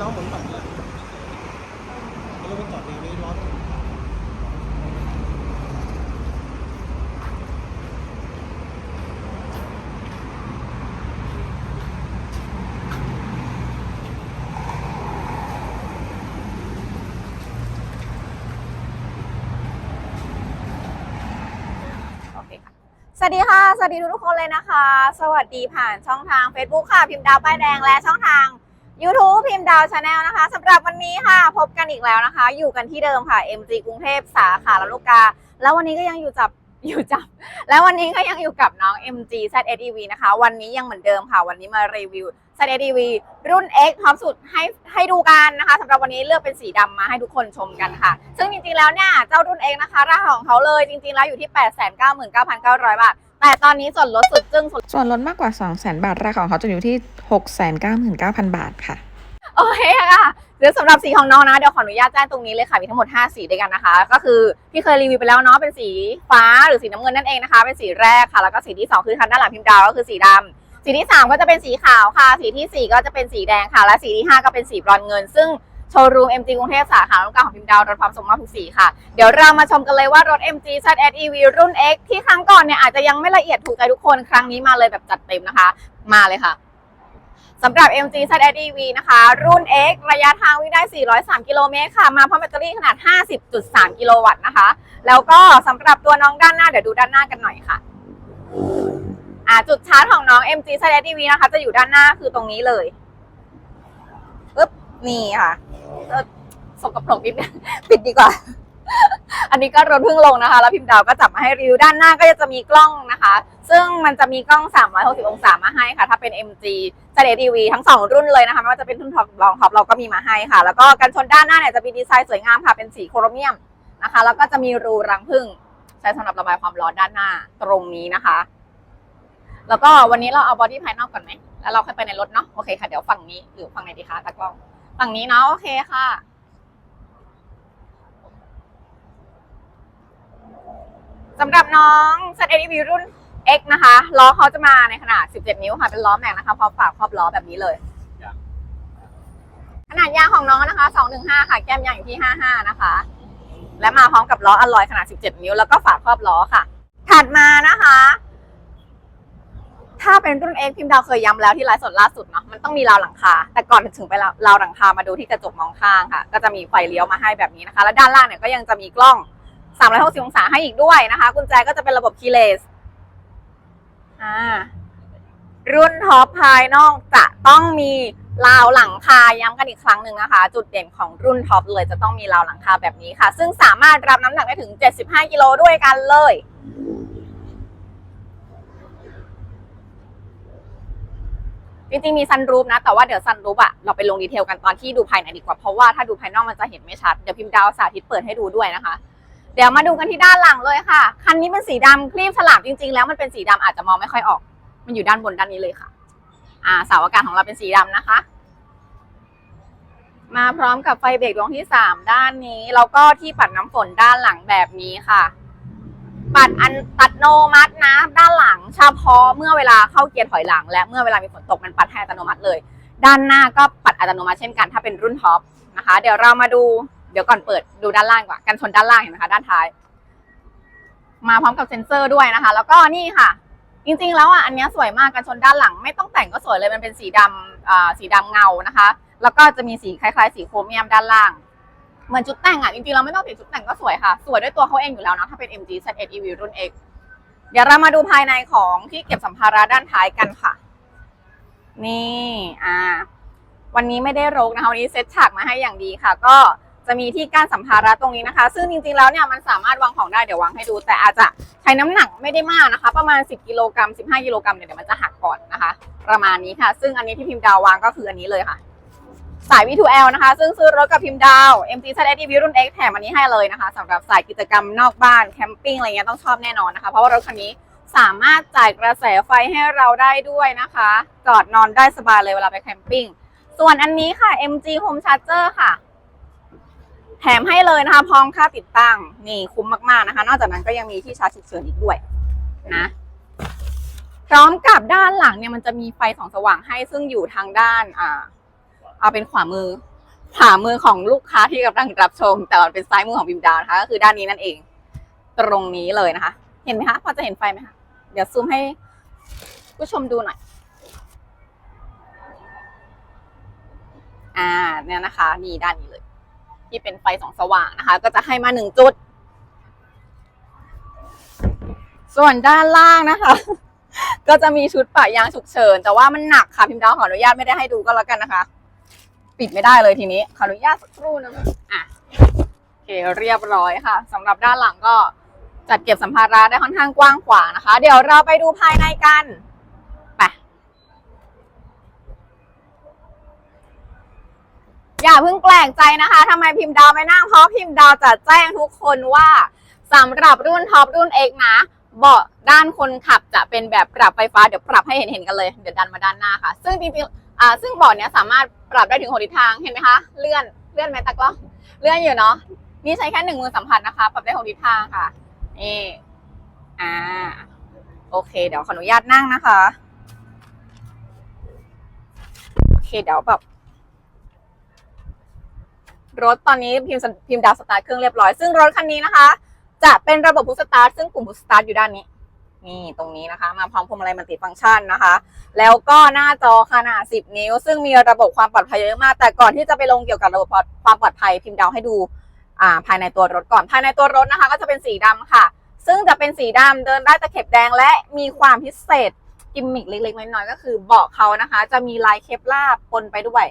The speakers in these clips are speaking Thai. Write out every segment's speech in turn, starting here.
ล้อหมุนฝั่งนี้เราไปจอดแนวนี้ล้อต้องโอเคค่ะสวัสดีค่ะ สวัสดีทุกๆคนเลยนะคะ สวัสดีผ่านช่องทาง Facebook ค่ะ พิมพ์ดาวป้ายแดงและช่องทาง YouTube พิมพ์ดาวชาแนลนะคะสำหรับวันนี้ค่ะ พบกันอีกแล้วนะคะ อยู่กันที่เดิมค่ะ MG กรุงเทพสาขาลำลูกกา แล้ววันนี้ก็ยังอยู่จับอยู่จับ แล้ววันนี้ก็ยังอยู่กับน้อง MG ZSEV นะคะ วันนี้ยังเหมือนเดิมค่ะ วันนี้มารีวิว ZSEV รุ่น X พร้อมสุดให้ให้ดูกันนะคะสำหรับวันนี้เลือกเป็นสีดำมาให้ทุกคนชมกันค่ะ ซึ่งจริงๆแล้วเนี่ย เจ้ารุ่น X นะคะราคาของเขาเลยจริงๆแล้วอยู่ที่ 899,900 บาท แต่ตอนนี้ส่วนลดสุดจึ้งสุดส่วนลดมากกว่า 200,000 บาท ราคาของเขาจะอยู่ที่ 699,900 บาทค่ะ โอเคค่ะหรือสำหรับสีของน้องนะ เดี๋ยวขออนุญาตแจ้งตรงนี้เลยค่ะ มีทั้งหมด 5 สีด้วยกันนะคะ ก็คือที่เคยรีวิวไปแล้วเนาะเป็นสีฟ้าหรือสีน้ำเงินนั่นเองนะคะ เป็นสีแรกค่ะ แล้วก็สีที่ 2 คือทางด้านหลังพิมพ์ดาวก็คือสีดำสีที่ 3 ก็จะเป็นสีขาวค่ะ สีทีสี่4 ก็จะเป็นสีแดงค่ะ และสีที่ 5 ก็เป็นสีบรอนซ์เงิน ซึ่ง โชว์รูม MG กรุงเทพสาขาลงกลางของพิมพ์ดาวรถความสมมาตรทุกสีค่ะ เดี๋ยวเรามาชมกันเลยว่ารถ MG ZS EV รุ่น X ที่ครั้งก่อนเนี่ยอาจจะยังไม่ละเอียดถูกใจทุกคนครั้งนี้มาเลยแบบจัดเต็มนะคะ มาเลยค่ะสำหรับ MG ZS EV นะคะ รุ่น X ระยะทางวิ่งได้ 403 กิโลเมตรค่ะ มาพร้อมแบตเตอรี่ขนาด 50.3 กิโลวัตต์นะคะ แล้วก็สำหรับตัวน้องด้านหน้า เดี๋ยวดูด้านหน้ากันหน่อยค่ะอ่าจุดชาร์จของน้อง MG ZS EV นะคะ จะอยู่ด้านหน้าคือตรงนี้เลยปึ๊บนี่ค่ะ สกปรกนิดนึงปิดดีกว่า อันนี้ก็รถเพิ่งลงนะคะ แล้วพิมพ์ดาวก็จับมาให้รีวิวด้านหน้าก็จะมีกล้องนะคะ ซึ่งมันจะมีกล้อง 360 องศามาให้ค่ะ ถ้าเป็น MG z d v ทั้ง 2 รุ่นเลยนะคะ ไม่ว่าจะเป็นรุ่นท็อปรองท็อปเราก็มีมาให้ค่ะ แล้วก็กันชนด้านหน้าเนี่ยจะมีดีไซน์สวยงามค่ะ เป็นสีโครเมียมนะคะ แล้วก็จะมีรูรังผึ้งใช้สำหรับระบายความร้อนด้านหน้าตรงนี้นะคะ แล้วก็วันนี้เราเอาบอดี้ภายนอกก่อนไหมแล้วเราค่อยไปในรถเนาะ โอเคค่ะ เดี๋ยวฝั่งนี้หรือฝั่งไหนดีคะตากล้อง ฝั่งนี้เนาะโอเคค่ะ สำหรับน้อง z a v รุ่น X นะคะล้อเขาจะมาในขนาด 17 นิ้วค่ะ เป็นล้อแม็กนะคะพร้อมฝากครอบล้อแบบนี้เลย ขนาดยางของน้องนะคะ 215 ค่ะ แก้มยางอยู่ที่ 55 นะคะ และมาพร้อมกับล้ออลลอยขนาด 17 นิ้ว แล้วก็ฝาครอบล้อค่ะ ถัดมานะคะ ถ้าเป็นรุ่น X พิมพ์ดาวเคยย้ำแล้วที่ไลฟ์สดล่าสุดเนาะมันต้องมีราวหลังคา แต่ก่อนถึงไปราวหลังคามาดูที่กระจกมองข้างค่ะ ก็จะมีไฟเลี้ยวมาให้แบบนี้นะคะ และด้านล่างเนี่ยก็ยังจะมีกล้อง 360 องศาให้อีกด้วยนะคะ กุญแจก็จะเป็นระบบคีย์เลสอ่ารุ่นท็อปภายนอกจะต้องมีราวหลังคาย้ำกันอีกครั้งหนึ่งนะคะ จุดเด่นของรุ่นท็อปเลยจะต้องมีราวหลังคาแบบนี้ค่ะ ซึ่งสามารถรับน้ำหนักได้ถึง 75 กิโลด้วยกันเลย จริงๆมีซันรูฟนะ แต่ว่าเดี๋ยวซันรูฟอะเราไปลงดีเทลกันตอนที่ดูภายในดีกว่า เพราะว่าถ้าดูภายนอกมันจะเห็นไม่ชัด เดี๋ยวพิมพ์ดาวสาธิตเปิดให้ดูด้วยนะคะ เดี๋ยวมาดูกันที่ด้านหลังเลยค่ะ คันนี้เป็นสีดำครีบฉลามจริง ๆ แล้วมันเป็นสีดำอาจจะมองไม่ค่อยออก มันอยู่ด้านบนด้านนี้เลยค่ะ อ่าเสาอากาศของเราเป็นสีดำนะคะ มาพร้อมกับไฟเบรกดวงที่สามด้านนี้แล้วก็ที่ปัดน้ำฝนด้านหลังแบบนี้ค่ะ ปัดอันตัดโนมัตินะ ด้านหลังเฉพาะเมื่อเวลาเข้าเกียร์ถอยหลัง และเมื่อเวลามีฝนตกมันปัดให้อัตโนมัติเลย ด้านหน้าก็ปัดอัตโนมัติเช่นกันถ้าเป็นรุ่นท็อปนะคะ เดี๋ยวเรามาดูเดี๋ยวก่อนเปิดดูด้านล่างก่อนกันชนด้านล่างเห็นไหมคะด้านท้าย มาพร้อมกับเซ็นเซอร์ด้วยนะคะ แล้วก็นี่ค่ะ จริงๆแล้วอะอันนี้สวยมากกันชนด้านหลัง ไม่ต้องแต่งก็สวยเลยมันเป็นสีดำอ่าสีดำเงานะคะ แล้วก็จะมีสีคล้ายๆ สีโครเมียมด้านล่าง เหมือนชุดแต่งอะ จริงๆ เราไม่ต้องติดชุดแต่งก็สวยค่ะ สวยด้วยตัวเขาเองอยู่แล้วนะ ถ้าเป็น MG Z1 EV รุ่น X เดี๋ยวเรามาดูภายในของที่เก็บสัมภาระด้านท้ายกันค่ะ นี่อ่า วันนี้ไม่ได้รกนะคะวันนี้เซตฉากมาให้อย่างดีค่ะ ก็จะมีที่กั้นสัมภาระตรงนี้นะคะ ซึ่งจริงๆ แล้วเนี่ยมันสามารถวางของได้เดี๋ยววางให้ดู แต่อาจจะใช้น้ำหนักไม่ได้มากนะคะ ประมาณ 10 กิโลกรัม 15 กิโลกรัมเนี่ยเดี๋ยวมันจะหักก่อนนะคะ ประมาณนี้ค่ะ ซึ่งอันนี้ที่พิมพ์ดาววางก็คืออันนี้เลยค่ะ สาย V2L นะคะ ซึ่งซื้อรถกับพิมพ์ดาว MG z s d v รุ่น X แถมอันนี้ให้เลยนะคะสำหรับสายกิจกรรมนอกบ้านแคมปิ้งอะไรเงี้ยต้องชอบแน่นอนนะคะ เพราะว่ารถคันนี้สามารถจ่ายกระแสไฟให้เราได้ด้วยนะคะ จอดนอนได้สบายเลยเวลาไปแคมปิ้ง ส่วนอันนี้ค่ะ MG Home Charger ค่ะ แถมให้เลยนะคะ พร้อมค่าติดตั้ง นี่คุ้มมากๆนะคะ นอกจากนั้นก็ยังมีที่ชาร์จฉุกเฉินอีกด้วยนะพร้อมกับด้านหลังเนี่ยมันจะมีไฟสองสว่างให้ซึ่งอยู่ทางด้านอ่า เอาเป็นขวามือ ขวามือของลูกค้าที่กำลังรับชม แต่มันเป็นซ้ายมือของพิมดาวนะคะก็คือด้านนี้นั่นเอง ตรงนี้เลยนะคะ เห็นไหมคะพอจะเห็นไฟไหมคะเดี๋ยวซูมให้ผู้ชมดูหน่อยอ่าเนี่ยนะคะนี่ด้านนี้เลย ที่เป็นไฟสองสว่างนะคะ ก็จะให้มาหนึ่งจุด ส่วนด้านล่างนะคะ ก็จะมีชุดปะยางฉุกเฉิน แต่ว่ามันหนักค่ะพิมดาวขออนุญาตไม่ได้ให้ดูก็แล้วกันนะคะ ปิดไม่ได้เลยทีนี้ขออนุญาตสักครู่นึงอะโอเคเรียบร้อยค่ะสำหรับด้านหลังก็จัดเก็บสัมภาระได้ค่อนข้างกว้างขวางนะคะ เดี๋ยวเราไปดูภายในกันไปอย่าเพิ่งแปลกใจนะคะทำไมพิมพ์ดาวไม่นั่งเพราะพิมพ์ดาวจะแจ้งทุกคนว่าสำหรับรุ่นท็อปรุ่น X นะเบาะด้านคนขับจะเป็นแบบปรับไฟฟ้าเดี๋ยวปรับให้เห็นเห็นๆกันเลย เดี๋ยวดันมาด้านหน้าค่ะ ซึ่งจริงๆ อ่าซึ่งเบาะเนี้ยสามารถปรับได้ถึงหกทิศทางเห็นไหมคะเลื่อนเลื่อนไหมตะกล้องเลื่อนอยู่เนาะนี่ใช้แค่หนึ่งมือสัมผัสนะคะ ปรับได้หกทิศทางค่ะนี่อ่าโอเค เดี๋ยวขออนุญาตนั่งนะคะโอเคเดี๋ยวแบบรถตอนนี้พิมพ์พิมพ์ดาวสตาร์ทเครื่องเรียบร้อย ซึ่งรถคันนี้นะคะ จะเป็นระบบพุชสตาร์ทซึ่งปุ่มพุชสตาร์ทอยู่ด้านนี้ นี่ตรงนี้นะคะ มาพร้อมพวงมาลัยมัลติฟังก์ชันนะคะ แล้วก็หน้าจอขนาด 10 นิ้ว ซึ่งมีระบบความปลอดภัยเยอะมาก แต่ก่อนที่จะไปลงเกี่ยวกับระบบความปลอดภัยพิมพ์ดาวให้ดูอ่าภายในตัวรถก่อน ภายในตัวรถนะคะ ก็จะเป็นสีดำค่ะ ซึ่งจะเป็นสีดำเดินได้ตะเข็บแดงและมีความพิเศษกิมมิคเล็กๆน้อยๆก็คือเบาะเขานะคะ จะมีลายเคปลาร์ปนไปด้วย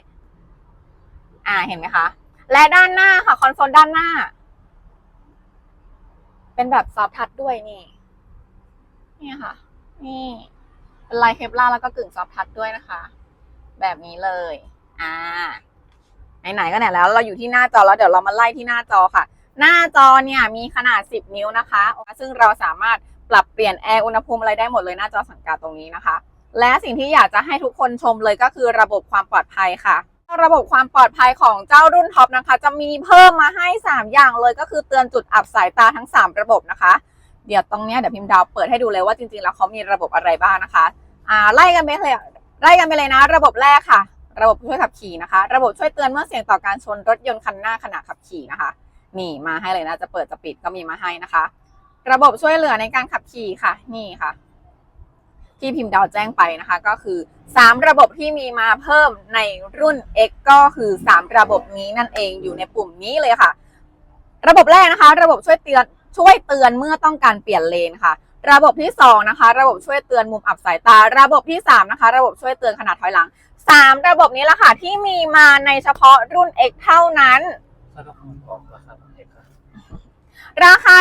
อ่าเห็นไหมคะ และด้านหน้าค่ะคอนโซลด้านหน้า เป็นแบบซอฟทัชด้วยนี่ นี่ค่ะ นี่เป็นลายเคปลาร์แล้วก็กึ่งซอฟทัชด้วยนะคะ แบบนี้เลย อ่า ไหนๆก็ไหนแล้ว เราอยู่ที่หน้าจอแล้วเดี๋ยวเรามาไล่ที่หน้าจอค่ะ หน้าจอเนี่ยมีขนาด 10 นิ้วนะคะ ซึ่งเราสามารถปรับเปลี่ยนแอร์อุณหภูมิอะไรได้หมดเลยหน้าจอสังกัดตรงนี้นะคะ และสิ่งที่อยากจะให้ทุกคนชมเลยก็คือระบบความปลอดภัยค่ะระบบความปลอดภัยของเจ้ารุ่นท็อปนะคะ จะมีเพิ่มมาให้ 3 อย่างเลยก็คือเตือนจุดอับสายตาทั้ง 3 ระบบนะคะ เดี๋ยวตรงเนี้ยเดี๋ยวพิมพ์ดาวเปิดให้ดูเลยว่าจริงๆ แล้วเขามีระบบอะไรบ้างนะคะอ่าไล่กันไปเลยไล่กันไปเลยนะ ระบบแรกค่ะ ระบบช่วยขับขี่นะคะ ระบบช่วยเตือนเมื่อเสี่ยงต่อการชนรถยนต์คันหน้าขณะขับขี่นะคะนี่มาให้เลยนะจะเปิดจะปิดก็มีมาให้นะคะ ระบบช่วยเหลือในการขับขี่ค่ะ นี่ค่ะ ที่พิมพ์ดาวแจ้งไปนะคะ ก็คือ 3 ระบบที่มีมาเพิ่มในรุ่น X ก็คือ 3 ระบบนี้นั่นเองอยู่ในปุ่มนี้เลยค่ะ ระบบแรกนะคะ ระบบช่วยเตือน ช่วยเตือนเมื่อต้องการเปลี่ยนเลนค่ะ ระบบที่ 2 นะคะ ระบบช่วยเตือนมุมอับสายตา ระบบที่ 3 นะคะ ระบบช่วยเตือนขนาดถอยหลัง 3 ระบบนี้ละค่ะ ที่มีมาในเฉพาะรุ่น X เท่านั้น ราคูณออกราคาเกครับราคา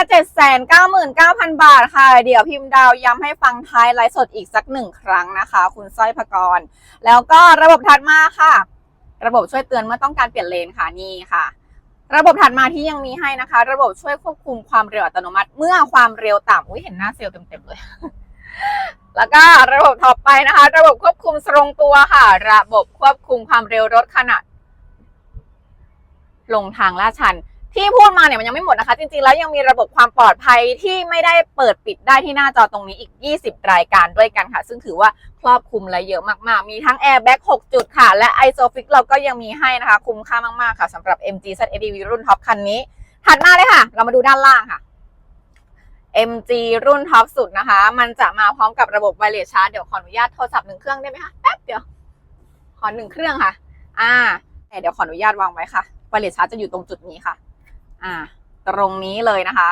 799,000 บาทค่ะ เดี๋ยวพิมพ์ดาวย้ำให้ฟังท้ายไลฟ์สดอีกสักหนึ่งครั้งนะคะ คุณสร้อยพกร แล้วก็ระบบถัดมาค่ะ ระบบช่วยเตือนเมื่อต้องการเปลี่ยนเลนค่ะนี่ค่ะ ระบบถัดมาที่ยังมีให้นะคะ ระบบช่วยควบคุมความเร็วอัตโนมัติ เมื่อความเร็วต่ำอุ้ยเห็นหน้าเซลล์เต็มๆเลย แล้วก็ระบบต่อไปนะคะ ระบบควบคุมทรงตัวค่ะ ระบบควบคุมความเร็วรถขณะลงทางลาดชัน ที่พูดมาเนี่ยมันยังไม่หมดนะคะ จริงๆ แล้วยังมีระบบความปลอดภัยที่ไม่ได้เปิดปิดได้ที่หน้าจอตรงนี้อีก 20 รายการด้วยกันค่ะ ซึ่งถือว่าครอบคลุมและเยอะมากๆ มีทั้ง Airbag 6 จุดค่ะ และ Isofix เราก็ยังมีให้นะคะ คุ้มค่ามากๆ ค่ะสำหรับ MG Z ADV รุ่นท็อปคันนี้ ถัดมาเลยค่ะ เรามาดูด้านล่างค่ะ MG รุ่นท็อปสุดนะคะ มันจะมาพร้อมกับระบบไวเลสชาร์จเดี๋ยวขออนุญาตโทรศัพท์หนึ่งเครื่องได้ไหมคะแป๊บเดียว ขอหนึ่งเครื่องค่ะ อ่าแต่เดี๋ยวขออนุญาตวางไว้ค่ะไวเลสชาร์จจะอยู่ตรงจุดนี้ค่ะ อ่าตรงนี้เลยนะคะ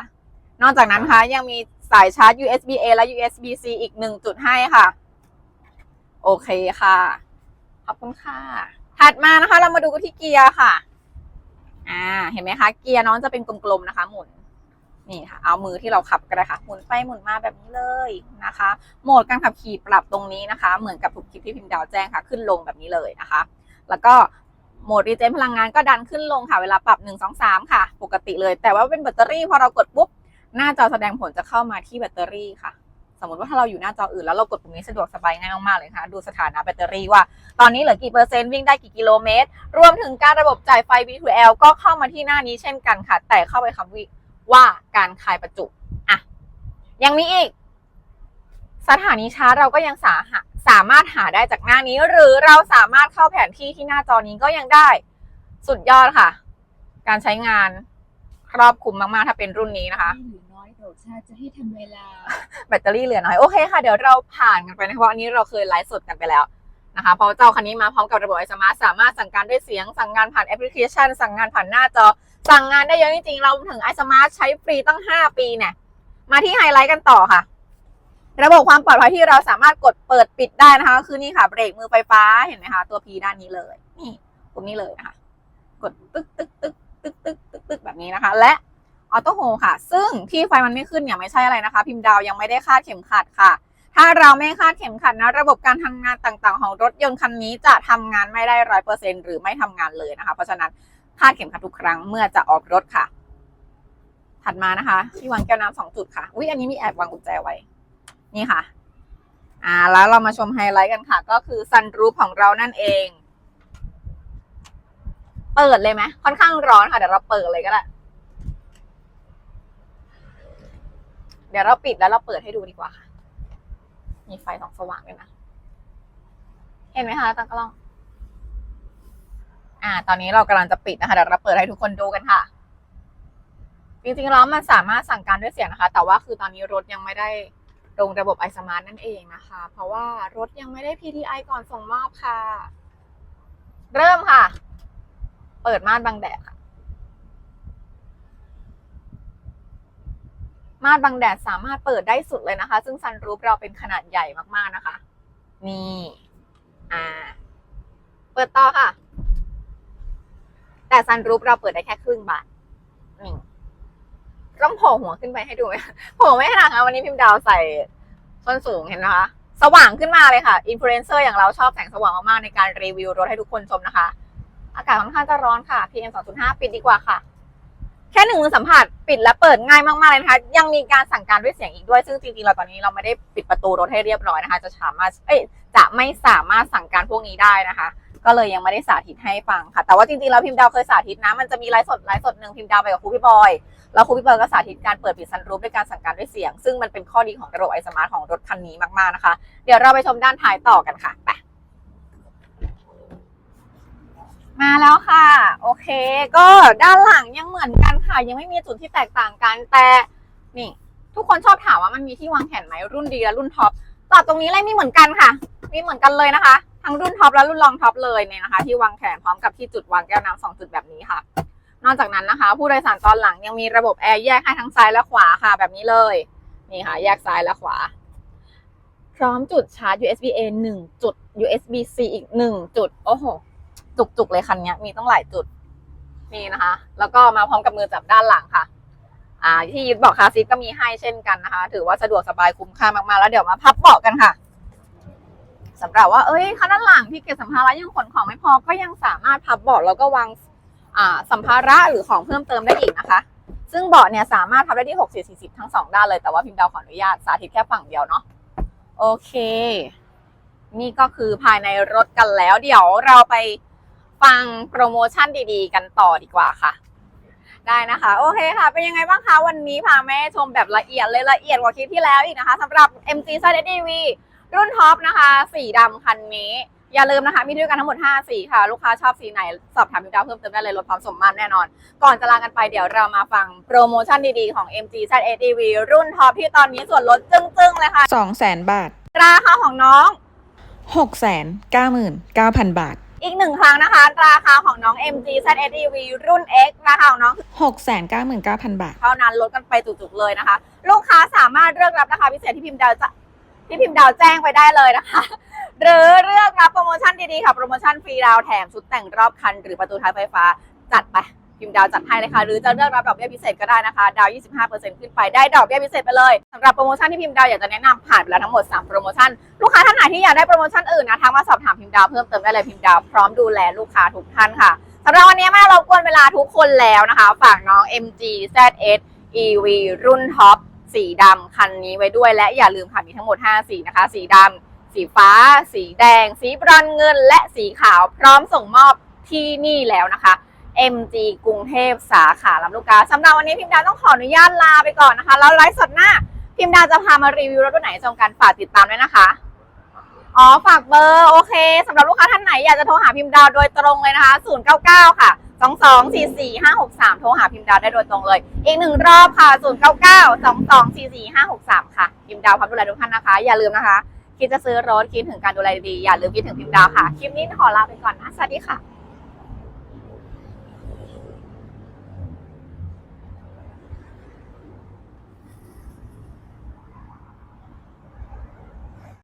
นอกจากนั้นคะยังมีสายชาร์จ USB A และ USB C อีกหนึ่งจุดให้ค่ะ โอเคค่ะ ขอบคุณค่ะ ถัดมานะคะ เรามาดูกันที่เกียร์ค่ะ อ่า เห็นไหมคะ เกียร์น้องจะเป็นกลมๆนะคะ หมุนนี่ค่ะ เอามือที่เราขับก็ได้ค่ะ หมุนไปหมุนมาแบบนี้เลยนะคะ โหมดการขับขี่ปรับตรงนี้นะคะ เหมือนกับทุกคลิปที่พิมพ์ดาวแจ้งค่ะ ขึ้นลงแบบนี้เลยนะคะ แล้วก็ โหมดรีเจนพลังงานก็ดันขึ้นลงค่ะ เวลาปรับ 1 2 3 ค่ะ ปกติเลย แต่ว่าเป็นแบตเตอรี่พอเรากดปุ๊บ หน้าจอแสดงผลจะเข้ามาที่แบตเตอรี่ค่ะ สมมติว่าถ้าเราอยู่หน้าจออื่นแล้วเรากดปุ่มนี้สะดวกสบายง่ายมากๆเลยค่ะ ดูสถานะแบตเตอรี่ว่า ตอนนี้เหลือกี่เปอร์เซ็นต์วิ่งได้กี่กิโลเมตร รวมถึงการระบบจ่ายไฟ B2L ก็เข้ามาที่หน้านี้เช่นกันค่ะ แต่เข้าไปคำว,ว่าการคายประจุ อะ ยังมีอีก สถานีชาร์จเราก็ยังสาหาสามารถหาได้จากหน้านี้ หรือเราสามารถเข้าแผนที่ที่หน้าจอนี้ก็ยังได้สุดยอดค่ะ การใช้งานครอบคลุมมากๆ ถ้าเป็นรุ่นนี้นะคะให้เหลือน้อยโดดชาติจะให้ทำเวลา แบตเตอรี่เหลือน้อย โอเคค่ะ เดี๋ยวเราผ่านกันไปนะคะเพราะอันนี้เราเคยไลฟ์สดกันไปแล้วนะคะเพราะเจ้าคันนี้มาพร้อมกับระบบไอสมาร์สามารถสั่งการด้วยเสียง สั่งงานผ่านแอปพลิเคชัน สั่งงานผ่านหน้าจอ สั่งงานได้เยอะจริงๆ เราถึงไอสมาร์ใช้ฟรีตั้ง 5 ปีเนี่ยมาที่ไฮไลท์กันต่อค่ะ ระบบความปลอดภัยที่เราสามารถกดเปิดปิดได้นะคะคือนี่ค่ะเบรกมือไฟฟ้าเห็นไหมคะตัว P ด้านนี้เลย นี่ตรงนี้เลยนะคะกดตึ๊กตึ๊กตึ๊กตึ๊กตึ๊กตึ๊กตึ๊กแบบนี้นะคะ และออโต้โฮค่ะ ซึ่งที่ไฟมันไม่ขึ้นเนี่ยไม่ใช่อะไรนะคะ พิมพ์ดาวยังไม่ได้คาดเข็มขัดค่ะ ถ้าเราไม่คาดเข็มขัดนะ ระบบการทำงานต่างๆ ของรถยนต์คันนี้จะทำงานไม่ได้ร้อยเปอร์เซ็นหรือไม่ทำงานเลยนะคะ เพราะฉะนั้นคาดเข็มขัดทุกครั้งเมื่อจะออกรถค่ะ ถัดมานะคะ ที่วางแก้วน้ำสองจุดค่ะอุ้ยอันนี้มีแอบวางกุญแจไว้ นี่ค่ะ อ่า แล้วเรามาชมไฮไลท์กันค่ะ ก็คือซันรูฟของเรานั่นเอง เปิดเลยไหมค่อนข้างร้อนค่ะ เดี๋ยวเราเปิดเลยก็ได้เดี๋ยวเราปิดแล้วเราเปิดให้ดูดีกว่าค่ะ มีไฟสองสว่างด้วยนะ เห็นไหมคะตากล้อง อ่า ตอนนี้เรากำลังจะปิดนะคะ เดี๋ยวเราเปิดให้ทุกคนดูกันค่ะ จริงๆแล้วมันสามารถสั่งการด้วยเสียงนะคะ แต่ว่าคือตอนนี้รถยังไม่ได้ งระบบไอสมาร์ทนั่นเองนะคะ เพราะว่ารถยังไม่ได้ PTI ก่อนส่งมอบค่ะ เริ่มค่ะ เปิดม่านบังแดดค่ะ ม่านบังแดดสามารถเปิดได้สุดเลยนะคะ ซึ่งซันรูฟเราเป็นขนาดใหญ่มากๆนะคะ นี่ อ่า เปิดต่อค่ะ แต่ซันรูฟเราเปิดได้แค่ครึ่งบาทนี่ ต้องโผล่หัวขึ้นไปให้ดูไหมโผล่ไม่ขนาดค่ะวันนี้พิมพ์ดาวใส่ส้นสูงเห็นนะคะสว่างขึ้นมาเลยค่ะอินฟลูเอนเซอร์อย่างเราชอบแสงสว่างมากๆในการรีวิวรถให้ทุกคนชมนะคะ อากาศค่อนข้างจะร้อนค่ะ PM 2.5 ปิดดีกว่าค่ะ แค่หนึ่งมือสัมผัสปิดและเปิดง่ายมากๆเลยนะคะ ยังมีการสั่งการด้วยเสียงอีกด้วย ซึ่งจริงๆเราตอนนี้เราไม่ได้ปิดประตูรถให้เรียบร้อยนะคะ จะสามารถเอ้ยจะไม่สามารถสั่งการพวกนี้ได้นะคะ ก็เลยยังไม่ได้สาธิตให้ฟังค่ะ แต่ว่าจริงๆแล้วพิมพ์ดาวเคยสาธิตนะ มันจะมีไลฟ์สดไลฟ์สดหนึ่งพิมพ์ดาวไปกับครูพี่บอย แล้วครูพี่บอยก็สาธิตการเปิดปิดซันรูฟด้วยการสั่งการด้วยเสียง ซึ่งมันเป็นข้อดีของระบบไอสมาร์ทของรถคันนี้มากๆนะคะ เดี๋ยวเราไปชมด้านท้ายต่อกันค่ะไปมาแล้วค่ะ โอเค ก็ด้านหลังยังเหมือนกันค่ะ ยังไม่มีจุดที่แตกต่างกันแต่นี่ ทุกคนชอบถามว่ามันมีที่วางแขนไหมรุ่นดีและรุ่นท็อปตอบตรงนี้เลยมีเหมือนกันค่ะ มีเหมือนกันเลยนะคะ ทั้งรุ่นท็อปและรุ่นรองท็อปเลยเนี่ยนะคะ ที่วางแขนพร้อมกับที่จุดวางแก้วน้ำสองจุดแบบนี้ค่ะ นอกจากนั้นนะคะ ผู้โดยสารตอนหลังยังมีระบบแอร์แยกให้ทั้งซ้ายและขวาค่ะ แบบนี้เลยนี่ค่ะ แยกซ้ายและขวา พร้อมจุดชาร์จ USB A หนึ่งจุด USB C อีกหนึ่งจุด โอ้โห จุกๆเลยคันนี้มีต้องหลายจุดนี่นะคะ แล้วก็มาพร้อมกับมือจับด้านหลังค่ะ อ่า ที่ยึดเบาะคาซีทก็มีให้เช่นกันนะคะ ถือว่าสะดวกสบายคุ้มค่ามากๆ แล้วเดี๋ยวมาพับเบาะกันค่ะ สำหรับว่าเอ้ยคันด้านหลังที่เก็บสัมภาระยังขนของไม่พอก็ยังสามารถพับเบาะแล้วก็วางอ่าสัมภาระหรือของเพิ่มเติมได้อีกนะคะ ซึ่งเบาะเนี่ยสามารถพับได้ที่6 4 40 ทั้งสองด้านเลยแต่ว่าพิมพ์ดาวขออนุญาตสาธิตแค่ฝั่งเดียวเนาะโอเค นี่ก็คือภายในรถกันแล้ว เดี๋ยวเราไปฟังโปรโมชั่นดีๆ กันต่อดีกว่าค่ะ ได้นะคะ โอเคค่ะ เป็นยังไงบ้างคะวันนี้พาแม่ชมแบบละเอียดเลยละเอียดกว่าคลิปที่แล้วอีกนะคะสำหรับ MG z SDV รุ่นท็อปนะคะ สีดำคันนี้ อย่าลืมนะคะ มีด้วยกันทั้งหมด 5 สีค่ะ ลูกค้าชอบสีไหน สอบถามพิมพ์ดาวเพิ่มเติมได้เลยลดความสมมาตรแน่นอน ก่อนจะลากันไปเดี๋ยวเรามาฟังโปรโมชั่นดีๆของ MG z SDV รุ่นท็อปที่ตอนนี้ส่วนลดจึ้งๆเลยค่ะ200,000บาทราคาของน้อง699,000บาท อีกหนึ่งครั้งนะคะ ราคาของน้อง MG z SDV รุ่น X ราคาของน้อง699,000บาท เท่านั้นลดกันไปจุกๆเลยนะคะ ลูกค้าสามารถเลือกรับราคาพิเศษที่พิมพ์ดาวจะ ที่พิมพ์ดาวแจ้งไปได้เลยนะคะ หรือเลือกรับโปรโมชั่นดีๆค่ะโปรโมชั่นฟรีดาวแถมชุดแต่งรอบคัน หรือประตูท้ายไฟฟ้าจัดไปพิมพ์ดาวจัดให้เลยค่ะ หรือจะเลือกรับดอกเบี้ยพิเศษก็ได้นะคะ ดาว 25%ขึ้นไปได้ดอกเบี้ยพิเศษไปเลยสำหรับโปรโมชั่นที่พิมพ์ดาวอยากจะแนะนำผ่านไปแล้วทั้งหมด 3 โปรโมชั่น ลูกค้าท่านไหนที่อยากได้โปรโมชั่นอื่นนะทักมาสอบถามพิมพ์ดาวเพิ่มเติมได้เลยพิมพ์ดาวพร้อมดูแลลูกค้าทุกท่านค่ะสำหรับวันนี้ไม่รบกวนเวลาทุกคนแล้วนะคะ ฝากน้อง MG ZS EV รุ่นท็อป สีดำคันนี้ไว้ด้วยและอย่าลืมค่ะมีทั้งหมด 5 สีนะคะ สีดำสีฟ้า สีแดง สีบรอนเงิน และสีขาวพร้อมส่งมอบที่นี่แล้วนะคะ MG กรุงเทพสาขาลำลูกกาสำหรับวันนี้พิมดาวต้องขออนุญาตลาไปก่อนนะคะ แล้วไลฟ์สดหน้า พิมดาวจะพามารีวิวรถรุ่นไหนชมกันฝากติดตามด้วยนะคะอ๋อฝากเบอร์ โอเคสำหรับลูกค้าท่านไหนอยากจะโทรหาพิมดาวโดยตรงเลยนะคะ 099 ค่ะ 2244563 โทรหาพิมพ์ดาวได้โดยตรงเลย อีกหนึ่งรอบค่ะ 099 2244563 ค่ะ พิมพ์ดาวพร้อมดูแลทุกท่านนะคะ อย่าลืมนะคะ คิดจะซื้อรถคิดถึงการดูแลดี อย่าลืมคิดถึงพิมพ์ดาวค่ะ คลิปนี้ขอลาไปก่อนนะ สวัสดีค่ะ